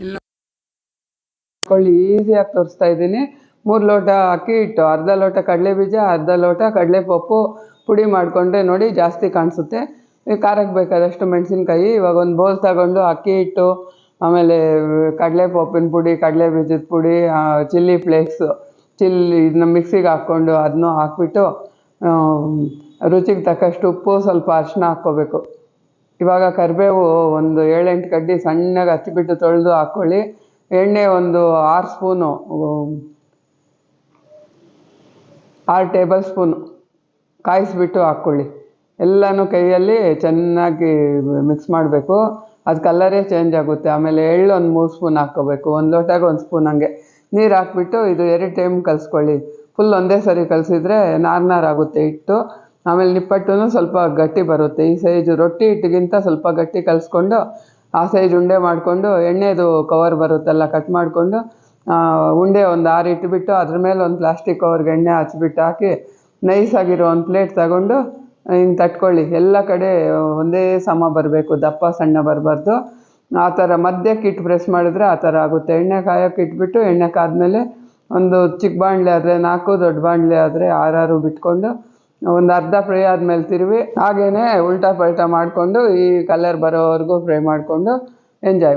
ಇಲ್ಲಿ ಈಸಿಯಾಗಿ ತೋರಿಸ್ತಾ ಇದ್ದೀನಿ. ಮೂರು ಲೋಟ ಅಕ್ಕಿ ಹಿಟ್ಟು, ಅರ್ಧ ಲೋಟ ಕಡಲೆ ಬೀಜ ಅರ್ಧ ಲೋಟ ಕಡಲೆ ಪಪ್ಪು ಪುಡಿ ಮಾಡಿಕೊಂಡ್ರೆ ನೋಡಿ ಜಾಸ್ತಿ ಕಾಣಿಸುತ್ತೆ. ಖಾರಕ್ಕೆ ಬೇಕಾದಷ್ಟು ಮೆಣಸಿನ್ಕಾಯಿ, ಇವಾಗ ಒಂದು ಬೌಲ್ ತಗೊಂಡು ಅಕ್ಕಿ ಹಿಟ್ಟು, ಆಮೇಲೆ ಕಡಲೆ ಪಪ್ಪಿನ ಪುಡಿ ಕಡಲೆ ಬೀಜದ ಪುಡಿ ಚಿಲ್ಲಿ ಫ್ಲೇಕ್ಸು ಚಿಲ್ಲಿ ಇದನ್ನ ಮಿಕ್ಸಿಗೆ ಹಾಕ್ಕೊಂಡು ಅದನ್ನೂ ಹಾಕ್ಬಿಟ್ಟು ರುಚಿಗೆ ತಕ್ಕಷ್ಟು ಉಪ್ಪು, ಸ್ವಲ್ಪ ಅರಿಶಿನ ಹಾಕ್ಕೋಬೇಕು. ಇವಾಗ ಕರಿಬೇವು ಒಂದು ಏಳೆಂಟು ಕಡ್ಡಿ ಸಣ್ಣಗೆ ಹಚ್ಚಿಬಿಟ್ಟು ತೊಳೆದು ಹಾಕ್ಕೊಳ್ಳಿ. ಎಣ್ಣೆ ಒಂದು ಆರು ಸ್ಪೂನು ಆರು ಟೇಬಲ್ ಸ್ಪೂನು ಕಾಯಿಸ್ಬಿಟ್ಟು ಹಾಕ್ಕೊಳ್ಳಿ. ಎಲ್ಲನೂ ಕೈಯಲ್ಲಿ ಚೆನ್ನಾಗಿ ಮಿಕ್ಸ್ ಮಾಡಬೇಕು. ಅದು ಕಲರೇ ಚೇಂಜ್ ಆಗುತ್ತೆ. ಆಮೇಲೆ ಎಳ್ಳು ಒಂದು ಮೂರು ಸ್ಪೂನ್ ಹಾಕ್ಕೋಬೇಕು. ಒಂದು ಲೋಟಗೆ ಒಂದು ಸ್ಪೂನ್ ಹಂಗೆ. ನೀರು ಹಾಕ್ಬಿಟ್ಟು ಇದು ಎರಡು ಟೈಮ್ ಕಲಿಸ್ಕೊಳ್ಳಿ. ಫುಲ್ ಒಂದೇ ಸರಿ ಕಲಸಿದ್ರೆ ನಾರು ನಾರು ಆಗುತ್ತೆ ಹಿಟ್ಟು. ಆಮೇಲೆ ನಿಪ್ಪಟ್ಟು ಸ್ವಲ್ಪ ಗಟ್ಟಿ ಬರುತ್ತೆ. ಈ ಸೈಜು ರೊಟ್ಟಿ ಹಿಟ್ಟಿಗಿಂತ ಸ್ವಲ್ಪ ಗಟ್ಟಿ ಕಲಿಸ್ಕೊಂಡು, ಆ ಸೈಜ್ ಉಂಡೆ ಮಾಡಿಕೊಂಡು, ಎಣ್ಣೆದು ಕವರ್ ಬರುತ್ತಲ್ಲ ಕಟ್ ಮಾಡಿಕೊಂಡು ಉಂಡೆ ಒಂದು ಆರು ಇಟ್ಬಿಟ್ಟು, ಅದ್ರ ಮೇಲೆ ಒಂದು ಪ್ಲಾಸ್ಟಿಕ್ ಕವರ್ಗೆ ಎಣ್ಣೆ ಹಚ್ಬಿಟ್ಟು ಹಾಕಿ, ನೈಸಾಗಿರೋ ಒಂದು ಪ್ಲೇಟ್ ತಗೊಂಡು ಹಿಂಗೆ ತಟ್ಕೊಳ್ಳಿ. ಎಲ್ಲ ಕಡೆ ಒಂದೇ ಸಮ ಬರಬೇಕು, ದಪ್ಪ ಸಣ್ಣ ಬರಬಾರ್ದು. ಆ ಥರ ಮಧ್ಯಕ್ಕೆ ಇಟ್ಟು ಪ್ರೆಸ್ ಮಾಡಿದ್ರೆ ಆ ಥರ ಆಗುತ್ತೆ. ಎಣ್ಣೆ ಕಾಯೋಕ್ಕೆ ಇಟ್ಬಿಟ್ಟು, ಎಣ್ಣೆ ಕಾದ್ಮೇಲೆ ಒಂದು ಚಿಕ್ಕ ಬಾಣಲೆ ಆದರೆ ನಾಲ್ಕು, ದೊಡ್ಡ ಬಾಣಲೆ ಆದರೆ ಆರಾರು ಬಿಟ್ಕೊಂಡು ಒಂದು ಅರ್ಧ ಫ್ರೈ ಆದಮೇಲೆ ತಿರುವಿ ಹಾಗೇ ಉಲ್ಟಾ ಪಲ್ಟಾ ಮಾಡಿಕೊಂಡು ಈ ಕಲರ್ ಬರೋವರೆಗೂ ಫ್ರೈ ಮಾಡಿಕೊಂಡು ಎಂಜಾಯ್